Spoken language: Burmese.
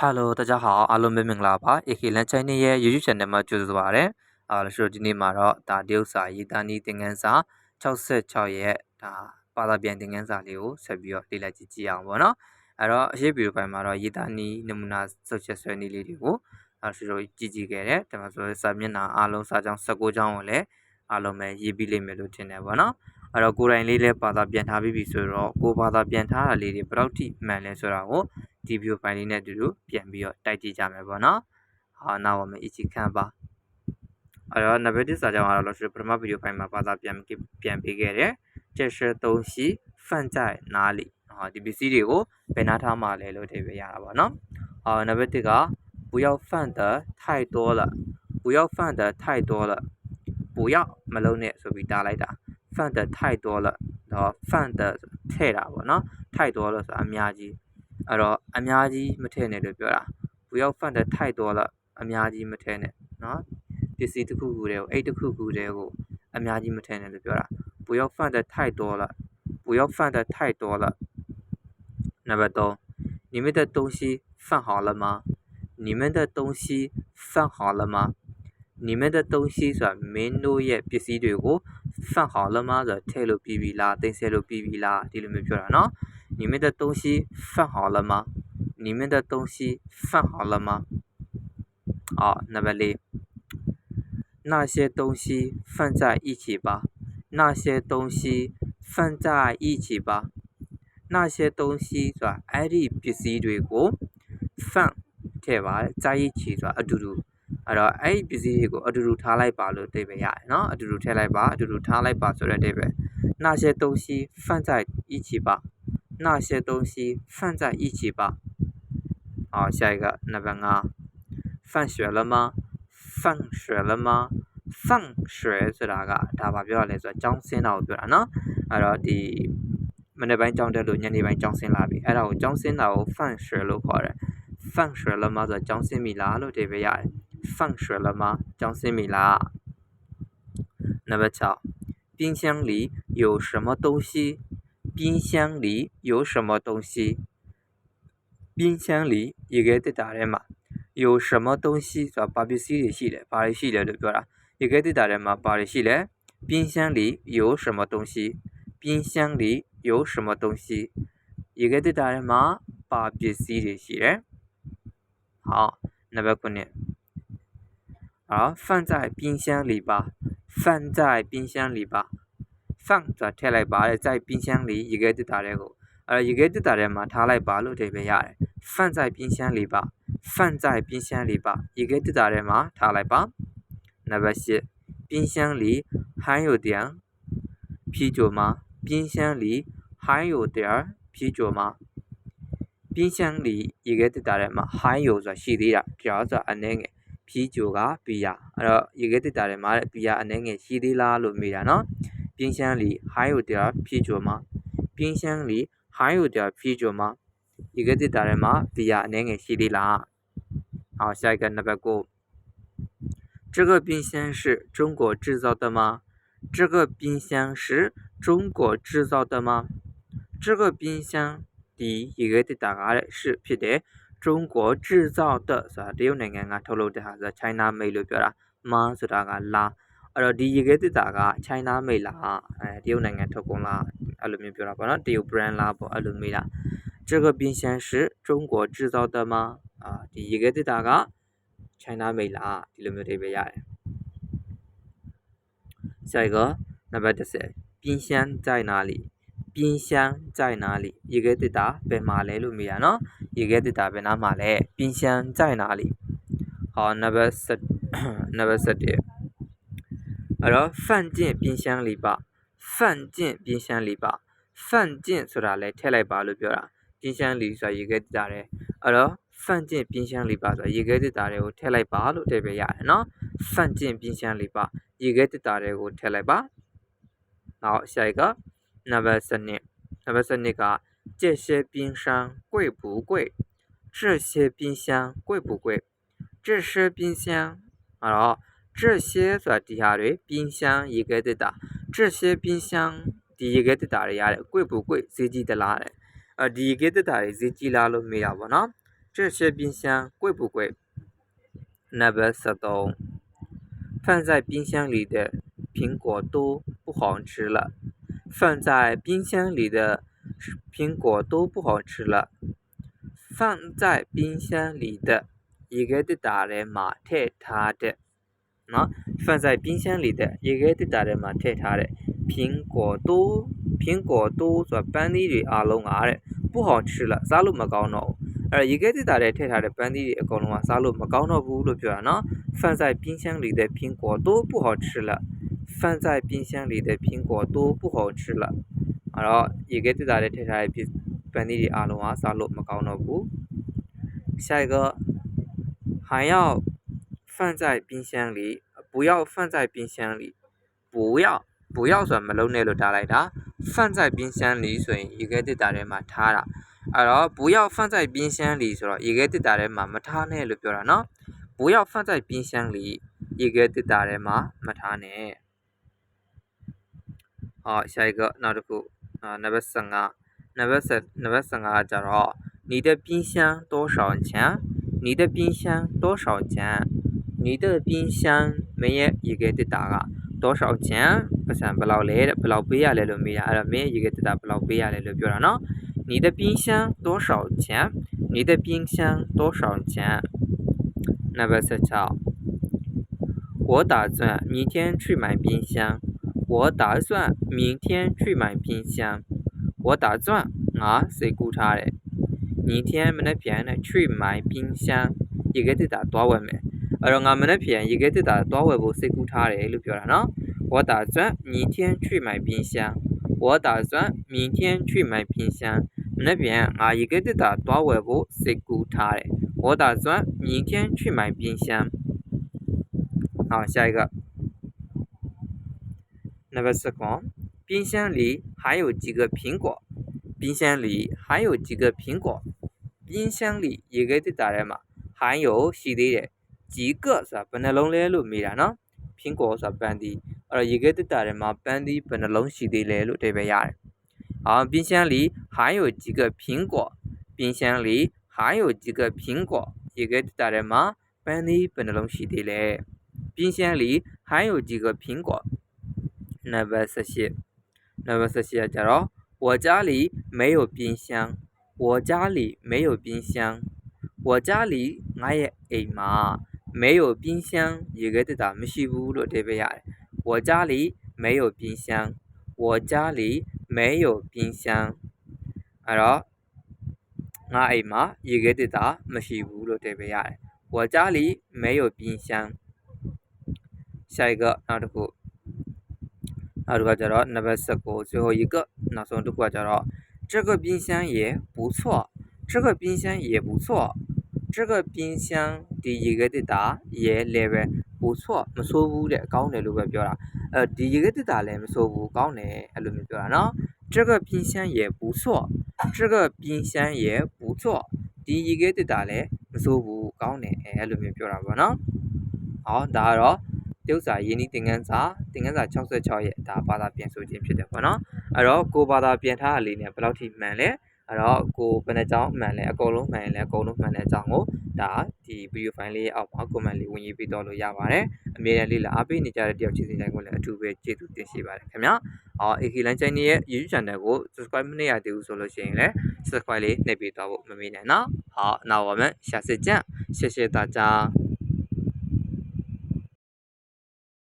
Hello 大家好အားလုံးပဲမင်္ဂလာပါ AK Lan Channel ရဲ့ YouTube Channel မှာကြိုဆိုပါရစေ။အာလို့ဆိုတော့ဒီနေ့မှာတော့ဒါတရုတ်စာရေးသားနည်းသင်ခန်းစာ66ရဲ့ဒါဘာသာပြန်သင်ခန်းစာလေးကိုဆက်ပြီးတော့လေ့လာကြည့်ကြည့်အောင်ပေါ့နော်။အဲ့တော့အရှိဗီဒီယိုပိုင်းမှာတော့ရေးသားနည်းနမူနာစုပ်ချက်ဆွဲနည်းလေးတွေကိုအဲဆိုတော့ကြည့်ကြည့်ခဲ့တယ်။ဒါမှဆိုစာမျက်နှာအားလုံးစာကြောင်း16ကြောင်းကိုလည်းအားလုံးပဲရေးပြီးလိမ့်မယ်လို့ထင်တယ်ပေါ့နော်။အဲ့တော့ကိုယ်တိုင်လေးလည်းဘာသာပြန်ထားပြီးပြီဆိုတော့ကိုဘာသာပြန်ထားတာလေးတွေဘယ်တော့ထိမှန်လဲဆိုတာကို ဒီ view file လေးနဲ့အတူတူပြန်ပြီးတော့တိုက်ကြည့်ကြမယ်ပေါ့နော်好那我们一起看吧အဲ့တော့ negative စာကြောင်းကတော့လို့ဆိုပထမ video file မှာဘာသာပြန်ပြန်ပေးခဲ့တယ်这是东西放在哪里ဟောဒီပစ္စည်းတွေကိုဘယ်နာထားမှာလဲလို့ထည့်ပေးရတာပေါ့နော်ဟော negative က不要放的太多了不要放的太多了不要မလုံးနဲ့ဆိုပြီးတားလိုက်တာ放的太多了တော့放的ထည့်တာပေါ့နော်太多了ဆိုတာအများကြီး အဲ့တော့အများကြီးမထည့်နဲ့လို့ပြောတာ不要放的太多了အများကြီးမထည့်နဲ့နော်ပစ္စည်းတစ်ခုခုတည်းကိုအဲ့တစ်ခုခုတည်းကိုအများကြီးမထည့်နဲ့လို့ပြောတာ不要放的太多了不要放的太多了နံပါတ်3你们的东西放好了吗你们的东西放好了吗你们的东西ဆိုတာမင်းတို့ရဲ့ပစ္စည်းတွေကို 放好了吗？是铁路 B B 啦，等三路 B B 啦，这里面漂了喏。你们的东西放好了吗？你们的东西放好了吗？哦，那么嘞，那些东西放在一起吧。那些东西放在一起吧。那些东西在吧？爱的必须对过放，对吧？在一起在吧？啊，对。 အဲ့တော့အဲ့ဒီပစ္စည်းတွေကိုအတူတူထားလိုက်ပါလို့အဓိပ္ပာယ်ရတယ်နော်အတူတူထည့်လိုက်ပါအတူတူထားလိုက်ပါဆိုတဲ့အဓိပ္ပာယ်那些东西放在一起吧那些东西放在一起吧好下一个那边啊放学了吗放学了吗放学ဆိုတာကဒါဘာပြောရလဲဆိုတော့ကျောင်းဆင်းတာကိုပြောတာနော်အဲ့တော့ဒီမနေ့ပိုင်းကျောင်းတက်လို့ညနေပိုင်းကျောင်းဆင်းလာပြီအဲ့ဒါကိုကျောင်းဆင်းတာကို放学လို့ခေါ်တယ်放学了吗ဆိုတော့ကျောင်းဆင်းပြီလားလို့အဓိပ္ပာယ်ရတယ် 放学了吗？张思米拉。那么瞧，冰箱里有什么东西？冰箱里有什么东西？冰箱里一个在打的吗？有什么东西在八？巴黎系列系列，巴黎系列对不啦？一个在打的吗？巴黎系列，冰箱里有什么东西？冰箱里有什么东西？一个在打的吗？八黎系列系列。好，那边过年。好，放在冰箱里吧，放在冰箱里吧。放ဆိုတာထည့်လိုက်ပါတယ်在冰箱里ရေခဲတစ်တာတဲ့ကိုအဲရေခဲတစ်တာထဲမှာထားလိုက်ပါလို့အဓိပ္ပာယ်ရတယ်放在冰箱里吧放在冰箱里吧ရေခဲတစ်တာထဲမှာထားလိုက်ပါနံပါတ်8冰箱里还有点啤酒吗冰箱里还有点啤酒吗冰箱里ရေခဲတစ်တာထဲမှာ还有ဆိုတာရှိသေးတာကြောက်ဆိုတာအ နေငယ်啤酒ကဘီယာအဲ့တော့ရေခဲတစ်တာထဲမှာဘီယာအနေငယ်ရှိသေးလားလို့မေးတာနော်冰箱里还有点啤酒吗冰箱里还有点啤酒吗ရေခဲတစ်တာထဲမှာဘီယာအနေငယ်ရှိသေးလား好下一个 number 9这个冰箱是中国制造的吗这个冰箱是中国制造的吗这个冰箱ဒီရေခဲတစ်တာကလည်း是ဖြစ်တယ် 中国制造的ဆိုတာတရုတ်နိုင်ငံကထုတ်လုပ်တဲ့ဟာဆို China made လို့ပြောတာမာဆိုတာကလာအဲ့တော့ဒီရေခဲသစ်တာက China made လားအဲတရုတ်နိုင်ငံထုတ်ကုန်လားအဲ့လိုမျိုးပြောတာပေါ့နော်တရုတ် brand လားပေါ့အဲ့လိုမေးတာ这个冰箱是中国制造的吗အာဒီရေခဲသစ်တာက China made လားဒီလိုမျိုးတွေပဲရတယ်下一个နံပါတ်10冰箱在哪里 ပြင်းရှမ်းကြိုင်နာလိရေခဲတစ်တာဘယ်မှာလဲလို့မေးတာနော်ရေခဲတစ်တာဘယ်နားမှာလဲပြင်းရှမ်းကြိုင်နာလိဟောနံပါတ်7နံပါတ်7အဲ့တော့ဖန့်ကျင့်ပြင်းရှမ်းလိပါဖန့်ကျင့်ပြင်းရှမ်းလိပါဖန့်ကျင့်ဆိုတာလဲထည့်လိုက်ပါလို့ပြောတာပြင်းရှမ်းလိဆိုတာရေခဲတစ်တာတယ်အဲ့တော့ဖန့်ကျင့်ပြင်းရှမ်းလိပါဆိုတာရေခဲတစ်တာတွေကိုထည့်လိုက်ပါလို့အဓိပ္ပာယ်ရတယ်နော်ဖန့်ကျင့်ပြင်းရှမ်းလိပါရေခဲတစ်တာတွေကိုထည့်လိုက်ပါနောက်အရှိုက်က နံပါတ်7နံပါတ်7က这些冰箱贵不贵这些冰箱贵不贵这些冰箱အဲ့တော့这些ဆိုတာဒီဟာတွေ冰箱ရေခဲသစ်တာ这些冰箱ဒီရေခဲသစ်တာတွေရတယ်贵不贵ဈေးကြီးသလားတဲ့အဲဒီရေခဲသစ်တာတွေဈေးကြီးလားလို့မေးတာပေါ့နော် 这些冰箱贵不贵？Number 13放在冰箱里的苹果都不好吃了。 放在冰箱里的苹果都不好吃了放在冰箱里的一个在打来嘛太差的。呐放在冰箱里的一个在打来嘛太差的苹果都苹果都在班里的啊楼啊的不好吃了啥都没搞到而一个在大的太差的班里的搞什么啥都没搞到不都这样呢放在冰箱里的苹果都不好吃了放在冰箱里的苹果都不好吃了အဲ့တော့ရေခဲတစ်တာထဲထည့်ထားတဲ့ပန်းသီးတွေအားလုံးကစားလို့မကောင်းတော့ဘူး下一个还要放在冰箱里，不要放在冰箱里，不要不要ဆိုမလုံးနဲ့လို့ထားလိုက်တာ放在冰箱里ဆိုရင်ရေခဲတစ်တာထဲမှာထားတာအဲ့တော့不要放在冰箱里ဆိုတော့ရေခဲတစ်တာထဲမှာမထားနဲ့လို့ပြောတာနော်不要放在冰箱里ရေခဲတစ်တာထဲမှာမထားနဲ့ 好，下一个，那这个啊，那个是啊，那个是那个是啊，家长，你的冰箱多少钱？你的冰箱多少钱？你的冰箱没有一个的大个，多少钱？不想不老来了，不老不要来了没呀？没一个的大，不老不要来了，不然喏？你的冰箱多少钱？你的冰箱多少钱？那个是叫。我打算明天去买冰箱。我打算明天去买冰箱我打算ငါစိတ်ကူးထားတယ်明天မနေ့ပြန်နဲ့去买冰箱ရေခဲတစ်တာသွားဝယ်မယ်အဲ့တော့ငါမနေ့ပြန်ရေခဲတစ်တာသွားဝယ်ဖို့စိတ်ကူးထားတယ်လို့ပြောတာနော်我打算明天去买冰箱我打算明天去买冰箱မနေ့ပြန်ငါရေခဲတစ်တာသွားဝယ်ဖို့စိတ်ကူးထားတယ်我打算明天去买冰箱好下一个 Number 四款冰箱里还有几个苹果冰箱里还有几个苹果冰箱里ရေခဲတစ်တာထဲမှာ含有ရှိသေးတယ်几个ဆိုတာဘယ်နှလုံးလဲလို့မေးတာနော်苹果ဆိုတာပန်းသီးအဲ့တော့ရေခဲတစ်တာထဲမှာပန်းသီးဘယ်နှလုံးရှိသေးလဲလို့အဓိပ္ပာယ်ရတယ်好冰箱里还有几个苹果冰箱里还有几个苹果ရေခဲတစ်တာထဲမှာပန်းသီးဘယ်နှလုံးရှိသေးလဲ冰箱里还有几个苹果 那百四十，那百四十啊！接，我家里没有冰箱，我家里没有冰箱，我家里我也哎妈，没有冰箱，一个在咱们西屋洛这边呀。我家里没有冰箱，我家里没有冰箱，哎呀，俺哎妈，一个在咱们西屋洛这边呀。我家里没有冰箱，下一个，好的？တစ်ခုနောက်တစ်ခါကျတော့နံပါတ်19最后一个နောက်ဆုံးတစ်ခုကကျတော့这个冰箱也不错这个冰箱也不错这个冰箱ဒီရေခဲတစ်တာရဲလည်းပဲ不错မဆိုးဘူးတဲ့ကောင်းတယ်လို့ပဲပြောတာအဲဒီရေခဲတစ်တာလည်းမဆိုးဘူးကောင်းတယ်အဲ့လိုမျိုးပြောတာနော်这个冰箱也不错这个冰箱也不错ဒီရေခဲတစ်တာလည်းမဆိုးဘူးကောင်းတယ်အဲ့လိုမျိုးပြောတာပေါ့နော်ဟောဒါကတော့ တရုတ်စာရင်းနှီးသင်ခန်းစာသင်ခန်းစာ66ရဲ့ဒါဘာသာပြန်ဆိုခြင်းဖြစ်တယ်ပေါ့နော်အဲ့တော့ကိုဘာသာပြန်ထားတာလေးနဲ့ဘယ်လောက်ထိမှန်လဲအဲ့တော့ကိုဘယ်နှကြောင်းမှန်လဲအကုန်လုံးမှန်ရင်လည်းအကုန်လုံးမှန်တဲ့အကြောင်းကိုဒါဒီဗီဒီယိုဖိုင်လေးအောက်မှာ comment လေးဝင်ရေးပေးတော့လို့ရပါတယ်အမြဲတမ်းလေးလာအားပေးနေကြတဲ့တယောက်ချင်းစီတိုင်းကိုလည်းအထူးပဲကျေးဇူးတင်ရှိပါတယ်ခင်ဗျာအော် AK Line Channel ရဲ့ YouTube Channel ကို subscribe မနေရသေးဘူးဆိုလို့ရှိရင်လည်း subscribe လေးနှိပ်ပေးသွားဖို့မမေ့နဲ့နော်ဟောနောက်ပါမယ်ရှာစစ်ကြရှေ့ရှေ့သားကြား